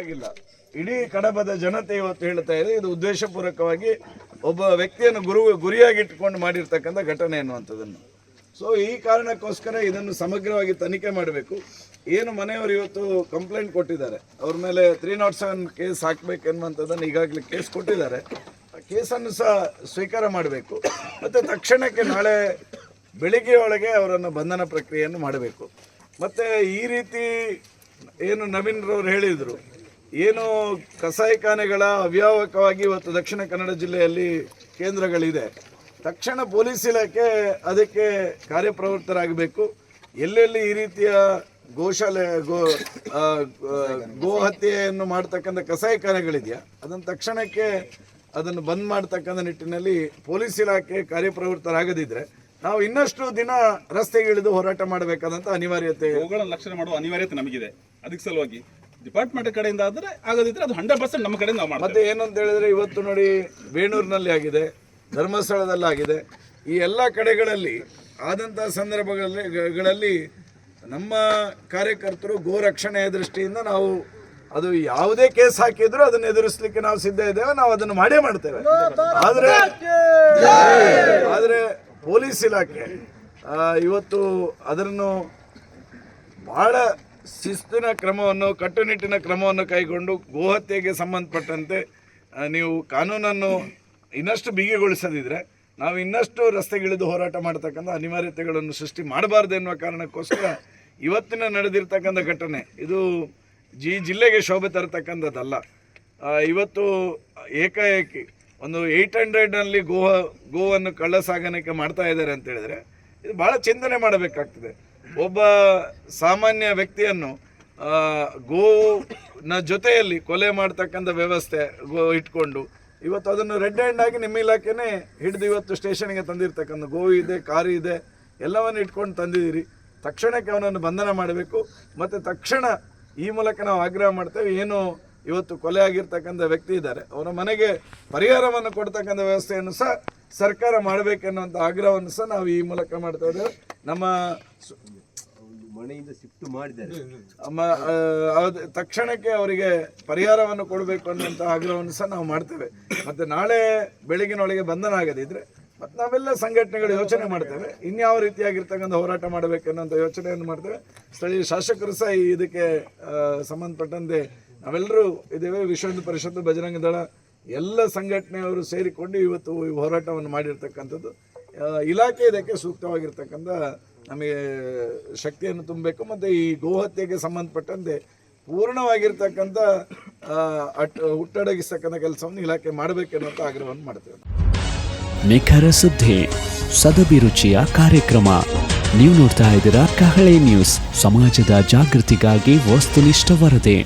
ಆಗಿಲ್ಲ. ಇಡೀ ಕಡಬದ ಜನತೆ ಇವತ್ತು ಹೇಳ್ತಾ ಇದೆ, ಇದು ಉದ್ದೇಶಪೂರ್ವಕವಾಗಿ ಒಬ್ಬ ವ್ಯಕ್ತಿಯನ್ನು ಗುರು, ಗುರಿಯಾಗಿಟ್ಟುಕೊಂಡು ಮಾಡಿರ್ತಕ್ಕಂಥ ಘಟನೆ ಅನ್ನುವಂಥದ್ದನ್ನು. ಸೊ ಈ ಕಾರಣಕ್ಕೋಸ್ಕರ ಇದನ್ನು ಸಮಗ್ರವಾಗಿ ತನಿಖೆ ಮಾಡಬೇಕು. ಏನು ಮನೆಯವರು ಇವತ್ತು ಕಂಪ್ಲೇಂಟ್ ಕೊಟ್ಟಿದ್ದಾರೆ, ಅವ್ರ ಮೇಲೆ ತ್ರೀ ನಾಟ್ ಸೆವೆನ್ ಕೇಸ್ ಹಾಕ್ಬೇಕೆನ್ನುವಂಥದ್ದನ್ನು ಈಗಾಗಲೇ ಕೇಸ್ ಕೊಟ್ಟಿದ್ದಾರೆ. ಆ ಕೇಸನ್ನು ಸಹ ಸ್ವೀಕಾರ ಮಾಡಬೇಕು. ಮತ್ತು ತಕ್ಷಣಕ್ಕೆ ನಾಳೆ ಬೆಳಿಗ್ಗೆ ಒಳಗೆ ಅವರನ್ನು ಬಂಧನ ಪ್ರಕ್ರಿಯೆಯನ್ನು ಮಾಡಬೇಕು. ಮತ್ತು ಈ ರೀತಿ ಏನು ನವೀನ್ರವ್ರು ಹೇಳಿದರು ಏನು ಕಸಾಯಿಖಾನೆಗಳ ಅವ್ಯಾವಕವಾಗಿ ಇವತ್ತು ದಕ್ಷಿಣ ಕನ್ನಡ ಜಿಲ್ಲೆಯಲ್ಲಿ ಕೇಂದ್ರಗಳಿದೆ. ತಕ್ಷಣ ಪೊಲೀಸ್ ಇಲಾಖೆ ಅದಕ್ಕೆ ಕಾರ್ಯಪ್ರವೃತ್ತರಾಗಬೇಕು. ಎಲ್ಲೆಲ್ಲಿ ಈ ರೀತಿಯ ಗೋಶಾಲೆ, ಗೋ ಗೋ ಹತ್ಯೆಯನ್ನು ಮಾಡ್ತಕ್ಕಂಥ ಕಸಾಯಿಖಾನೆಗಳಿದೆಯಾ ಅದನ್ನು ತಕ್ಷಣಕ್ಕೆ ಅದನ್ನು ಬಂದ್ ಮಾಡ್ತಕ್ಕಂಥ ನಿಟ್ಟಿನಲ್ಲಿ ಪೊಲೀಸ್ ಇಲಾಖೆ ಕಾರ್ಯಪ್ರವೃತ್ತರಾಗದಿದ್ರೆ ನಾವು ಇನ್ನಷ್ಟು ದಿನ ರಸ್ತೆಗೆ ಇಳಿದು ಹೋರಾಟ ಮಾಡಬೇಕಾದಂಥ ಅನಿವಾರ್ಯತೆ ಅವುಗಳನ್ನು ಲಕ್ಷಣ ಮಾಡುವ ಅನಿವಾರ್ಯತೆ ನಮಗಿದೆ. ಅದಕ್ಕೆ ಸಲುವಾಗಿ ಡಿಪಾರ್ಟ್ಮೆಂಟ್ ಕಡೆಯಿಂದ ಆದರೆ ಆಗದಿದ್ರೆ ಅದು ಹಂಡ್ರೆಡ್ ಪರ್ಸೆಂಟ್ ನಮ್ಮ ಕಡೆಯಿಂದ ನಾವು ಮತ್ತೆ ಏನಂತ ಹೇಳಿದ್ರೆ ಇವತ್ತು ನೋಡಿ ಬೇಣೂರಿನಲ್ಲಿ ಆಗಿದೆ ಧರ್ಮಸ್ಥಳದಲ್ಲಾಗಿದೆ ಈ ಎಲ್ಲ ಕಡೆಗಳಲ್ಲಿ ಆದಂಥ ಸಂದರ್ಭಗಳಲ್ಲಿ ನಮ್ಮ ಕಾರ್ಯಕರ್ತರು ಗೋ ರಕ್ಷಣೆಯ ದೃಷ್ಟಿಯಿಂದ ನಾವು ಅದು ಯಾವುದೇ ಕೇಸ್ ಹಾಕಿದ್ರು ಅದನ್ನು ಎದುರಿಸಲಿಕ್ಕೆ ನಾವು ಸಿದ್ಧ ಇದ್ದೇವೆ, ನಾವು ಅದನ್ನು ಮಾಡೇ ಮಾಡ್ತೇವೆ. ಆದ್ರೆ ಆದ್ರೆ ಪೊಲೀಸ್ ಇಲಾಖೆ ಇವತ್ತು ಅದನ್ನು ಬಹಳ ಶಿಸ್ತಿನ ಕ್ರಮವನ್ನು, ಕಟ್ಟುನಿಟ್ಟಿನ ಕ್ರಮವನ್ನು ಕೈಗೊಂಡು ಗೋಹತ್ಯೆಗೆ ಸಂಬಂಧಪಟ್ಟಂತೆ ನೀವು ಕಾನೂನನ್ನು ಇನ್ನಷ್ಟು ಬಿಗಿಗೊಳಿಸದಿದ್ದರೆ ನಾವು ಇನ್ನಷ್ಟು ರಸ್ತೆಗಿಳಿದು ಹೋರಾಟ ಮಾಡ್ತಕ್ಕಂಥ ಅನಿವಾರ್ಯತೆಗಳನ್ನು ಸೃಷ್ಟಿ ಮಾಡಬಾರ್ದು ಎನ್ನುವ ಕಾರಣಕ್ಕೋಸ್ಕರ ಇವತ್ತಿನ ನಡೆದಿರ್ತಕ್ಕಂಥ ಘಟನೆ, ಇದು ಜಿ ಜಿಲ್ಲೆಗೆ ಶೋಭೆ ತರತಕ್ಕಂಥದ್ದಲ್ಲ. ಇವತ್ತು ಏಕಾಏಕಿ ಒಂದು ಏಯ್ಟ್ ಹಂಡ್ರೆಡ್ನಲ್ಲಿ ಗೋ ಗೋವನ್ನು ಕಳ್ಳ ಸಾಗಾಣಿಕೆ ಮಾಡ್ತಾ ಇದ್ದಾರೆ ಅಂತ ಹೇಳಿದ್ರೆ, ಇದು ಭಾಳ ಚಿಂತನೆ ಮಾಡಬೇಕಾಗ್ತದೆ. ಒಬ್ಬ ಸಾಮಾನ್ಯ ವ್ಯಕ್ತಿಯನ್ನು ಗೋನ ಜೊತೆಯಲ್ಲಿ ಕೊಲೆ ಮಾಡ್ತಕ್ಕಂಥ ವ್ಯವಸ್ಥೆ ಗೋ ಇಟ್ಕೊಂಡು, ಇವತ್ತು ಅದನ್ನು ರೆಡ್ ಹ್ಯಾಂಡ್ ಆಗಿ ನಿಮ್ಮ ಇಲಾಖೆನೇ ಹಿಡಿದು ಇವತ್ತು ಸ್ಟೇಷನ್ಗೆ ತಂದಿರ್ತಕ್ಕಂಥ ಗೋವು ಇದೆ, ಕಾರು ಇದೆ, ಎಲ್ಲವನ್ನು ಇಟ್ಕೊಂಡು ತಂದಿದ್ದೀರಿ. ತಕ್ಷಣಕ್ಕೆ ಅವನನ್ನು ಬಂಧನ ಮಾಡಬೇಕು. ಮತ್ತು ತಕ್ಷಣ ಈ ಮೂಲಕ ನಾವು ಆಗ್ರಹ ಮಾಡ್ತೇವೆ, ಏನು ಇವತ್ತು ಕೊಲೆ ಆಗಿರ್ತಕ್ಕಂಥ ವ್ಯಕ್ತಿ ಇದ್ದಾರೆ. ಅವರ ಮನೆಗೆ ಪರಿಹಾರವನ್ನು ಕೊಡ್ತಕ್ಕಂಥ ವ್ಯವಸ್ಥೆಯನ್ನು ಸಹ ಸರ್ಕಾರ ಮಾಡಬೇಕೆನ್ನುವಂಥ ಆಗ್ರಹವನ್ನು ಸಹ ನಾವು ಈ ಮೂಲಕ ಮಾಡ್ತಾ ಇದ್ದೇವೆ. ನಮ್ಮ ಮನೆಯಿಂದ ಶಿಫ್ಟ್ ಮಾಡಿದ್ದಾರೆ. ತಕ್ಷಣಕ್ಕೆ ಅವರಿಗೆ ಪರಿಹಾರವನ್ನು ಕೊಡಬೇಕು ಅನ್ನುವಂಥ ಆಗ್ರಹವನ್ನು ಸಹ ನಾವು ಮಾಡ್ತೇವೆ. ಮತ್ತೆ ನಾಳೆ ಬೆಳಗಿನೊಳಗೆ ಬಂಧನ ಆಗದಿದ್ರೆ ಮತ್ತೆ ನಾವೆಲ್ಲ ಸಂಘಟನೆಗಳು ಯೋಚನೆ ಮಾಡ್ತೇವೆ. ಇನ್ಯಾವ ರೀತಿಯಾಗಿರ್ತಕ್ಕಂಥ ಹೋರಾಟ ಮಾಡಬೇಕನ್ನುವಂಥ ಯೋಚನೆಯನ್ನು ಮಾಡ್ತೇವೆ. ಸ್ಥಳೀಯ ಶಾಸಕರು ಸಹ ಈ ಇದಕ್ಕೆ ಸಂಬಂಧಪಟ್ಟಂತೆ ನಾವೆಲ್ಲರೂ ಇದ್ದೇವೆ. ವಿಶ್ವ ಹಿಂದೂ ಪರಿಷತ್ತು ಬಜರಂಗ ದಳ ಎಲ್ಲ ಸಂಘಟನೆಯವರು ಸೇರಿಕೊಂಡು ಇವತ್ತು ಈ ಹೋರಾಟವನ್ನು ಮಾಡಿರ್ತಕ್ಕಂಥದ್ದು. ಇಲಾಖೆ ಇದಕ್ಕೆ ಸೂಕ್ತವಾಗಿರ್ತಕ್ಕಂಥ ನಮಗೆ ಶಕ್ತಿಯನ್ನು ತುಂಬಬೇಕು ಮತ್ತು ಈ ಗೋಹತ್ಯೆಗೆ ಸಂಬಂಧಪಟ್ಟಂತೆ ಪೂರ್ಣವಾಗಿರ್ತಕ್ಕಂಥ ಅಟ್, ಹುಟ್ಟಡಗಿಸ್ತಕ್ಕಂಥ ಕೆಲಸವನ್ನು ಇಲಾಖೆ ಮಾಡಬೇಕೆನ್ನುವಂಥ ಆಗ್ರಹವನ್ನು ಮಾಡ್ತೇವೆ. ನಿಖರ ಸುದ್ದಿ ಸದಭಿರುಚಿಯ ಕಾರ್ಯಕ್ರಮ. ನೀವು ನೋಡ್ತಾ ಇದ್ದೀರಾ ಕಹಳೆ ನ್ಯೂಸ್. ಸಮಾಜದ ಜಾಗೃತಿಗಾಗಿ ವಸ್ತುನಿಷ್ಠ ವರದಿ.